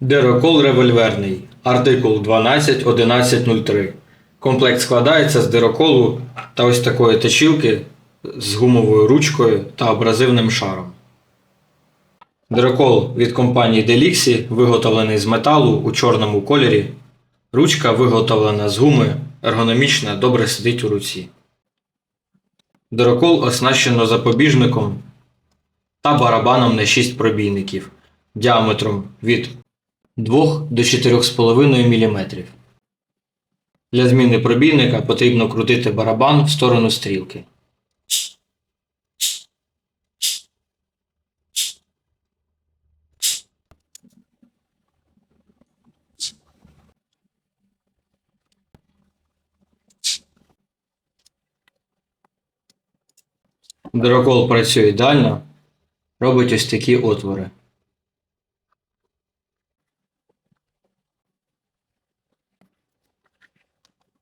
Дирокол револьверний. Артикул 12.11.03. Комплект складається з дироколу та ось такої точілки з гумовою ручкою та абразивним шаром. Дирокол від компанії Delixi виготовлений з металу у чорному кольорі. Ручка виготовлена з гуми, ергономічна, добре сидить у руці. Дирокол оснащено запобіжником та барабаном на 6 пробійників діаметром від 2 до 4,5 мм. Для зміни пробійника потрібно крутити барабан в сторону стрілки. Дирокол працює ідеально, робить ось такі отвори.